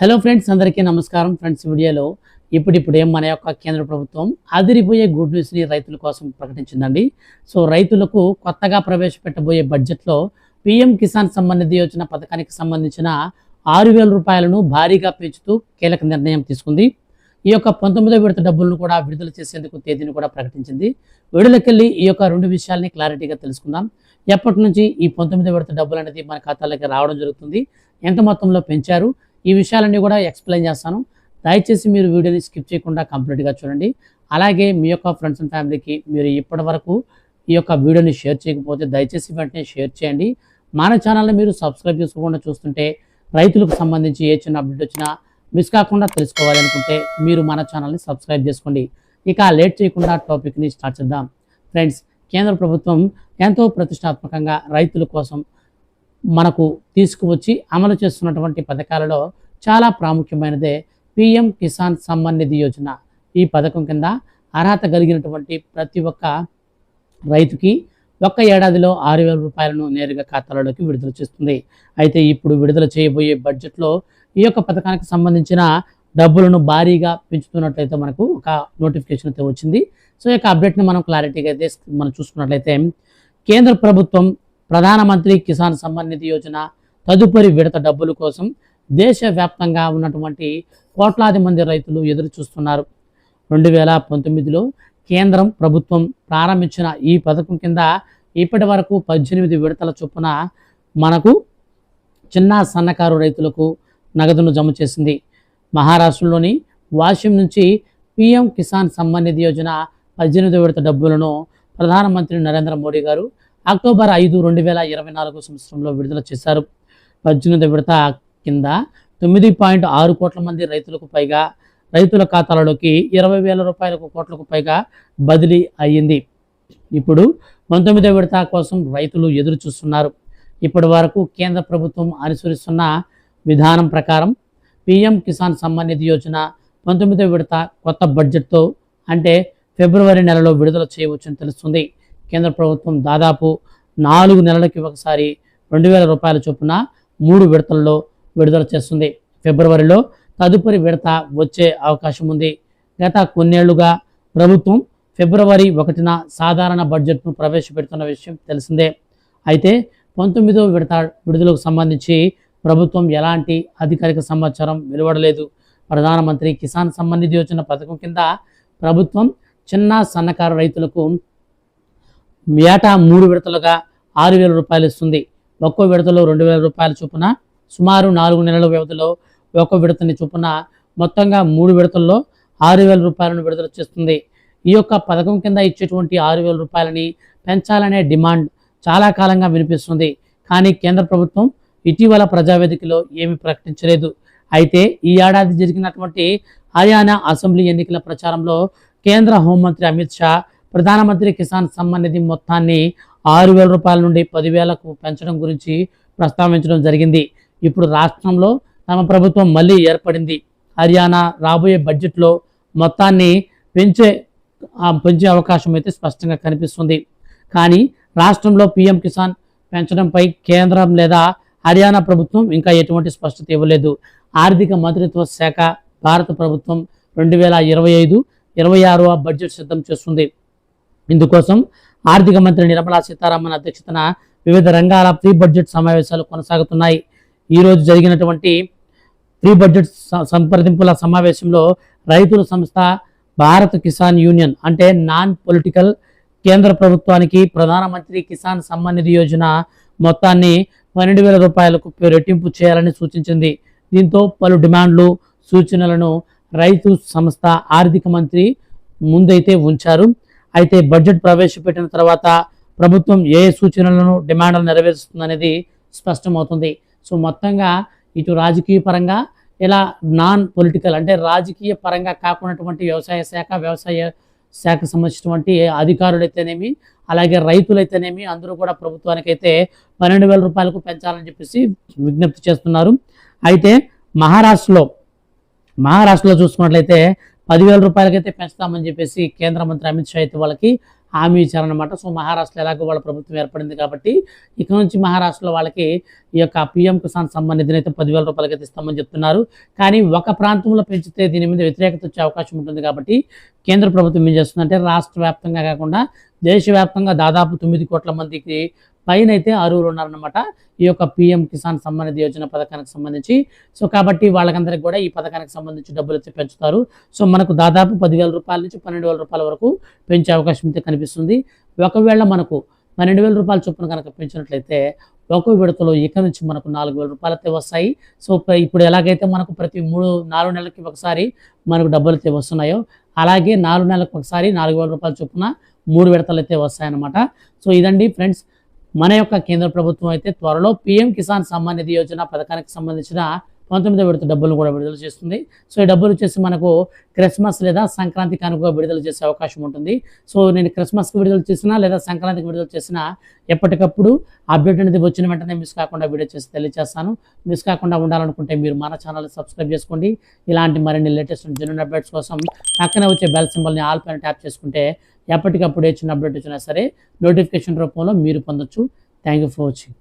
Hello friends అందరికీ నమస్కారం friends వీడియోలో. ఇప్పుడిప్పుడే మన యొక్క కేంద్ర ప్రభుత్వం అదిరిపోయే గుడ్ న్యూస్ని రైతుల కోసం ప్రకటించిందండి. సో రైతులకు కొత్తగా ప్రవేశపెట్టబోయే బడ్జెట్లో పిఎం కిసాన్ సంబంధిత యోజన పథకానికి సంబంధించిన ఆరు వేల రూపాయలను భారీగా పెంచుతూ కీలక నిర్ణయం తీసుకుంది. ఈ యొక్క పంతొమ్మిదో విడత డబ్బులను కూడా విడుదల చేసేందుకు తేదీని కూడా ప్రకటించింది. విడుదలకెళ్ళి ఈ యొక్క రెండు విషయాల్ని క్లారిటీగా తెలుసుకుందాం. ఎప్పటి నుంచి ఈ పంతొమ్మిదో విడత డబ్బులు అనేది మన ఖాతాలోకి రావడం జరుగుతుంది. ఎంత మొత్తంలో పెంచారు? ఈ విషయాలన్నీ కూడా ఎక్స్ప్లెయిన్ చేస్తాను. దయచేసి మీరు వీడియోని స్కిప్ చేయకుండా కంప్లీట్గా చూడండి. అలాగే మీ యొక్క ఫ్రెండ్స్ అండ్ ఫ్యామిలీకి మీరు ఇప్పటి వరకు ఈ యొక్క వీడియోని షేర్ చేయకపోతే దయచేసి వెంటనే షేర్ చేయండి. మన ఛానల్ని మీరు సబ్స్క్రైబ్ చేసుకోకుండా చూస్తుంటే రైతులకు సంబంధించి ఏ చిన్న అప్డేట్ వచ్చినా మిస్ కాకుండా తెలుసుకోవాలి అనుకుంటే మీరు మన ఛానల్ని సబ్స్క్రైబ్ చేసుకోండి. ఇక లేట్ చేయకుండా టాపిక్ని స్టార్ట్ చేద్దాం. ఫ్రెండ్స్ కేంద్ర ప్రభుత్వం ఎంతో ప్రతిష్టాత్మకంగా రైతుల కోసం మనకు తీసుకువచ్చి అమలు చేస్తున్నటువంటి పథకాలలో చాలా ప్రాముఖ్యమైనదే పిఎం కిసాన్ సమ్మాన్ నిధి యోజన. ఈ పథకం కింద అర్హత కలిగినటువంటి ప్రతి ఒక్క రైతుకి ఒక్క ఏడాదిలో ఆరు వేల రూపాయలను నేరుగా ఖాతాలోకి విడుదల చేస్తుంది. అయితే ఇప్పుడు విడుదల చేయబోయే బడ్జెట్లో ఈ యొక్క పథకానికి సంబంధించిన డబ్బులను భారీగా పెంచుతున్నట్లయితే మనకు ఒక నోటిఫికేషన్ అయితే వచ్చింది. సో ఈ యొక్క అప్డేట్ని మనం క్లారిటీగా అయితే మనం చూసుకున్నట్లయితే కేంద్ర ప్రభుత్వం ప్రధానమంత్రి కిసాన్ సమ్మాన్ నిధి యోజన తదుపరి విడత డబ్బుల కోసం దేశవ్యాప్తంగా ఉన్నటువంటి కోట్లాది మంది రైతులు ఎదురు చూస్తున్నారు. రెండు వేల పంతొమ్మిదిలో కేంద్రం ప్రభుత్వం ప్రారంభించిన ఈ పథకం కింద ఇప్పటి వరకు పద్దెనిమిది విడతల చొప్పున మనకు చిన్న సన్నకారు రైతులకు నగదును జమ చేసింది. మహారాష్ట్రలోని వాషిం నుంచి పిఎం కిసాన్ సమ్మాన్ నిధి యోజన పద్దెనిమిది విడత డబ్బులను ప్రధానమంత్రి నరేంద్ర మోడీ గారు అక్టోబర్ ఐదు రెండు వేల ఇరవై నాలుగు సంవత్సరంలో విడుదల చేశారు. పద్దెనిమిది విడత కింద తొమ్మిది పాయింట్ ఆరు కోట్ల మంది రైతులకు పైగా రైతుల ఖాతాలలోకి ఇరవై వేల రూపాయలకు కోట్లకు పైగా బదిలీ అయ్యింది. ఇప్పుడు పంతొమ్మిదో విడత కోసం రైతులు ఎదురు చూస్తున్నారు. ఇప్పటి వరకు కేంద్ర ప్రభుత్వం అనుసరిస్తున్న విధానం ప్రకారం పిఎం కిసాన్ సమ్మాన్ నిధి యోజన పంతొమ్మిదో విడత కొత్త బడ్జెట్తో అంటే ఫిబ్రవరి నెలలో విడుదల చేయవచ్చని తెలుస్తుంది. కేంద్ర ప్రభుత్వం దాదాపు నాలుగు నెలలకి ఒకసారి రెండు వేల రూపాయల చొప్పున మూడు విడతల్లో విడుదల చేస్తుంది. ఫిబ్రవరిలో తదుపరి విడత వచ్చే అవకాశం ఉంది. గత కొన్నేళ్ళుగా ప్రభుత్వం ఫిబ్రవరి ఒకటిన సాధారణ బడ్జెట్ను ప్రవేశపెడుతున్న విషయం తెలిసిందే. అయితే పంతొమ్మిదో విడత విడుదలకు సంబంధించి ప్రభుత్వం ఎలాంటి అధికారిక సమాచారం వెలువడలేదు. ప్రధానమంత్రి కిసాన్ సంబంధిత యోజన పథకం కింద ప్రభుత్వం చిన్న సన్నకారు రైతులకు ఏటా మూడు విడతలుగా ఆరు వేల రూపాయలు ఇస్తుంది. ఒక్కో విడతలో రెండు వేల రూపాయల చొప్పున సుమారు నాలుగు నెలల వ్యవధిలో ఒక విడతని చొప్పున మొత్తంగా మూడు విడతల్లో ఆరు వేల రూపాయలను విడుదల చేస్తుంది. ఈ యొక్క పథకం కింద ఇచ్చేటువంటి ఆరు వేల రూపాయలని పెంచాలనే డిమాండ్ చాలా కాలంగా వినిపిస్తుంది. కానీ కేంద్ర ప్రభుత్వం ఇటీవల ప్రజావేదికలో ఏమీ ప్రకటించలేదు. అయితే ఈ ఏడాది జరిగినటువంటి హర్యానా అసెంబ్లీ ఎన్నికల ప్రచారంలో కేంద్ర హోంమంత్రి అమిత్ షా ప్రధానమంత్రి కిసాన్ సమ్మాన్ నిధి మొత్తాన్ని ఆరు వేల రూపాయల నుండి పదివేలకు పెంచడం గురించి ప్రస్తావించడం జరిగింది. ఇప్పుడు రాష్ట్రంలో తమ ప్రభుత్వం మళ్ళీ ఏర్పడింది. హర్యానా రాబోయే బడ్జెట్లో మొత్తాన్ని పెంచే పెంచే అవకాశం అయితే స్పష్టంగా కనిపిస్తుంది. కానీ రాష్ట్రంలో పీఎం కిసాన్ పెంచడంపై కేంద్రం లేదా హర్యానా ప్రభుత్వం ఇంకా ఎటువంటి స్పష్టత ఇవ్వలేదు. ఆర్థిక మంత్రిత్వ శాఖ భారత ప్రభుత్వం రెండు వేల ఇరవై ఐదు ఇరవై ఆరవ బడ్జెట్ సిద్ధం చేస్తుంది. ఇందుకోసం ఆర్థిక మంత్రి నిర్మలా సీతారామన్ అధ్యక్షతన వివిధ రంగాల ప్రీ బడ్జెట్ సమావేశాలు కొనసాగుతున్నాయి. ఈరోజు జరిగినటువంటి ప్రీ బడ్జెట్ సంప్రదింపుల సమావేశంలో రైతుల సంస్థ భారత కిసాన్ యూనియన్ అంటే నాన్ పొలిటికల్ కేంద్ర ప్రభుత్వానికి ప్రధానమంత్రి కిసాన్ సమ్మాన్ నిధి యోజన మొత్తాన్ని పన్నెండు వేల రూపాయలకు రెట్టింపు చేయాలని సూచించింది. దీంతో పలు డిమాండ్లు సూచనలను రైతు సంస్థ ఆర్థిక మంత్రి ముందైతే ఉంచారు. అయితే బడ్జెట్ ప్రవేశపెట్టిన తర్వాత ప్రభుత్వం ఏ సూచనలను డిమాండ్లను నెరవేరుస్తుందనేది స్పష్టమవుతుంది. సో మొత్తంగా ఇటు రాజకీయ పరంగా ఇలా నాన్ పొలిటికల్ అంటే రాజకీయ పరంగా కాకున్నటువంటి వ్యవసాయ శాఖ వ్యవసాయ శాఖకు సంబంధించినటువంటి అధికారులైతేనేమి అలాగే రైతులైతేనేమి అందరూ కూడా ప్రభుత్వానికైతే పన్నెండు వేల రూపాయలకు పెంచాలని చెప్పేసి విజ్ఞప్తి చేస్తున్నారు. అయితే మహారాష్ట్రలో మహారాష్ట్రలో చూసుకున్నట్లయితే పదివేల రూపాయలకైతే పెంచుతామని చెప్పేసి కేంద్ర మంత్రి అమిత్ షా అయితే వాళ్ళకి హామీ ఇచ్చారనమాట సో మహారాష్ట్రలో ఎలాగో వాళ్ళ ప్రభుత్వం ఏర్పడింది కాబట్టి ఇక నుంచి మహారాష్ట్రలో వాళ్ళకి ఈ యొక్క పిఎం కిసాన్ సమ్మాన్ నిధిని అయితే పదివేల రూపాయలకి ఇస్తామని చెప్తున్నారు. కానీ ఒక ప్రాంతంలో పెంచితే దీని మీద వ్యతిరేకత వచ్చే అవకాశం ఉంటుంది కాబట్టి కేంద్ర ప్రభుత్వం ఏం చేస్తుందంటే రాష్ట్ర వ్యాప్తంగా కాకుండా దేశవ్యాప్తంగా దాదాపు తొమ్మిది కోట్ల మందికి పైన అయితే ఆరుగురు ఉన్నారనమాట ఈ యొక్క పిఎం కిసాన్ సంబంధిత యోజన పథకానికి సంబంధించి. సో కాబట్టి వాళ్ళకందరికి కూడా ఈ పథకానికి సంబంధించి డబ్బులు అయితే పెంచుతారు. సో మనకు దాదాపు పదివేల రూపాయల నుంచి పన్నెండు వేల రూపాయల వరకు పెంచే అవకాశం అయితే కనిపిస్తుంది. ఒకవేళ మనకు పన్నెండు వేల రూపాయల చొప్పున కనుక పెంచినట్లయితే ఒక్కో విడతలో ఇక నుంచి మనకు నాలుగు వేల రూపాయలు అయితే వస్తాయి. సో ఇప్పుడు ఎలాగైతే మనకు ప్రతి మూడు నాలుగు నెలలకి ఒకసారి మనకు డబ్బులు అయితే వస్తున్నాయో అలాగే నాలుగు నెలలకు ఒకసారి నాలుగు వేల రూపాయల చొప్పున మూడు విడతలు అయితే వస్తాయన్నమాట. సో ఇదండి ఫ్రెండ్స్ మన యొక్క కేంద్ర ప్రభుత్వం అయితే త్వరలో పిఎం కిసాన్ సమ్మాన్ నిధి యోజన పథకానికి సంబంధించిన పంతొమ్మిదో విడత డబ్బులు కూడా విడుదల చేస్తుంది. సో ఈ డబ్బులు వచ్చేసి మనకు క్రిస్మస్ లేదా సంక్రాంతి కానుకగా విడుదల చేసే అవకాశం ఉంటుంది. సో నేను క్రిస్మస్కి విడుదల చేసినా లేదా సంక్రాంతికి విడుదల చేసినా ఎప్పటికప్పుడు అప్డేట్ అనేది వచ్చిన వెంటనే మిస్ కాకుండా వీడియో చేసి తెలియజేస్తాను మిస్ కాకుండా ఉండాలనుకుంటే మీరు మన ఛానల్ సబ్స్క్రైబ్ చేసుకోండి. ఇలాంటి మరిన్ని లేటెస్ట్ జెన్యున్ అప్డేట్స్ కోసం పక్కనే వచ్చే బెల్ సింబల్ని ఆల్ పైన ట్యాప్ చేసుకుంటే ఎప్పటికప్పుడు ఏ చిన్న అప్డేట్ వచ్చినా సరే నోటిఫికేషన్ రూపంలో మీరు పొందొచ్చు. Thank you for watching